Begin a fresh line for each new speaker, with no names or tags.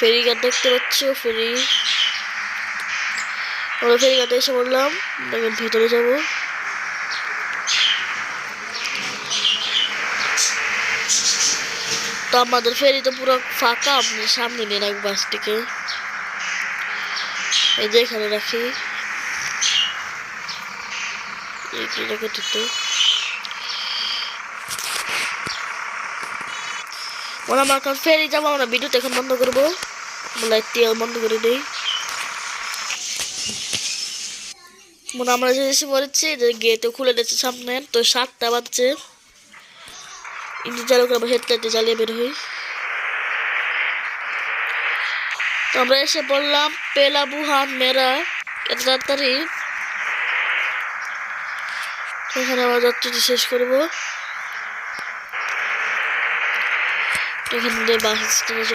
ফেরিঘাট দেখতে পাচ্ছ, ফেরি। আমরা ফেরিঘাটে এসে বললাম এখন ভেতরে যাব। তো আমাদের ফেরি তো পুরো ফাঁকা আপনি সামনে নিয়ে রাখব বাসটিকে। এই যে এখানে রাখি। এই রেখে দিত ওরা আমার কাছে ফেরি যাব, আমরা ভিডিওটা এখন বন্ধ করব। লাইটটি বন্ধ করে দিই। মনে আমরা যে এসে পড়েছি, যে গেটও খুলে দিচ্ছে সামনে, তো সাতটা বাজছে। ইঞ্জিন করে আবার হেডলাইটে জ্বালিয়ে বের হই। তো আমরা এসে বললাম পেলা বুহান মেরা, এত তাড়াতাড়ি। এখানে আবার যাত্রাটি শেষ করব। Bugün de bahsedeceğim.